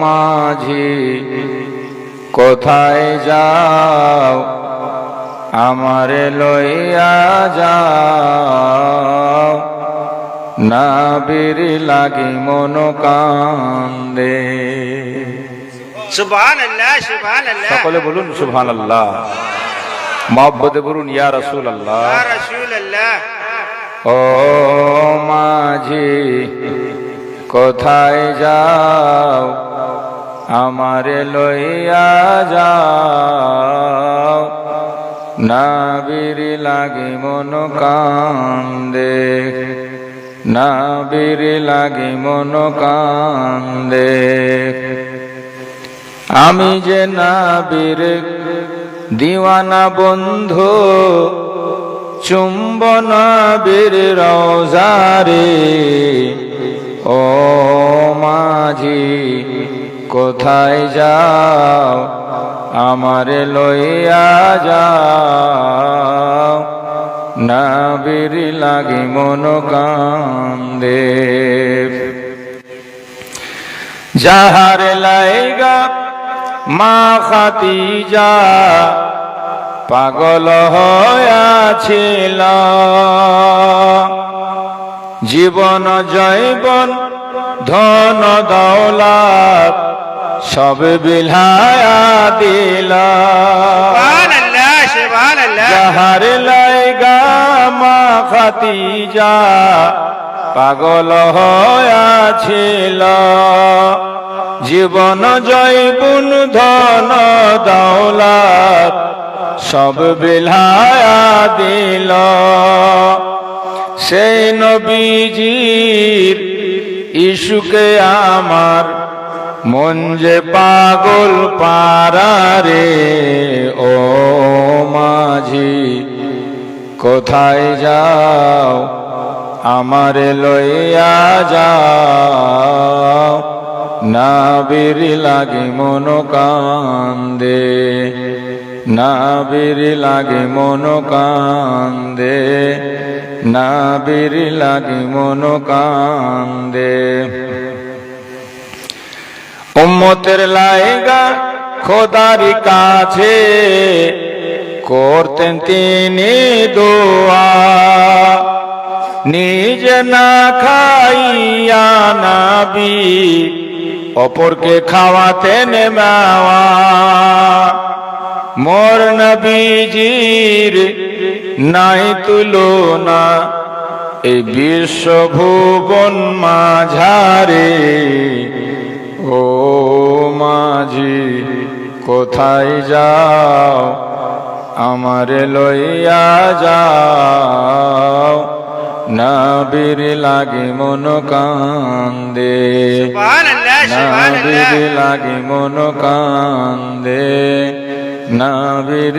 মাঝি কোথায় যাও? আমারে লইয়া যাও। না বীর লাগি মন কান্দে। সকলে বলুন সুবহান আল্লাহ মহব্বতে বলুন ইয়া রসুল আল্লাহ ও মাঝি কোথায় যাও? আমারে লইয়া যাও। না বীর লাগি মন কান্দে না বীর লাগি মন কান্দে। আমি যে না বীর দিওয়ানা বন্ধু চুম্বন বীর রোজারে ও মাঝি কোথায় যাও, আমারে লইয়া যাও। না বীর লাগি মন কান্দে। যাহার লাইগা মা খাতি যা পাগল হয়াছিল জীবন, জৈবন, ধন দৌলাত সব বিলায়া দিল। যাহার লাইগা মা খাতিজা পাগল হয়াছিল জীবন জৈবুন ধন দৌলাত সব বিলায়া দিল। সেই নবীজির ইসুকে আমার মন যে পাগল পারারে ও মাঝি, কোথায় যাও? আমারে লইয়া যাও। না বীর লাগে মন কান্দে না বীর লাগে মন কান্দে না বীর লাগে মন কান্দে উম্মতের লাইগা খোদারি কাছে করতেন তিনি দোয়া। নিজে না খাইয়া নাবি, অপরকে খাওয়াতেন মাওয়া। মোর নবীজির নাই তুলনা, এই বিশ্বভুবন মাঝারে। ও মাঝি কোথায় যাও? আমারে লইয়া যাও। না বীর লাগে মন কান্দে। সুবহান আল্লাহ না বীর আল্লাহ লাগে মন কান্দে। না বীর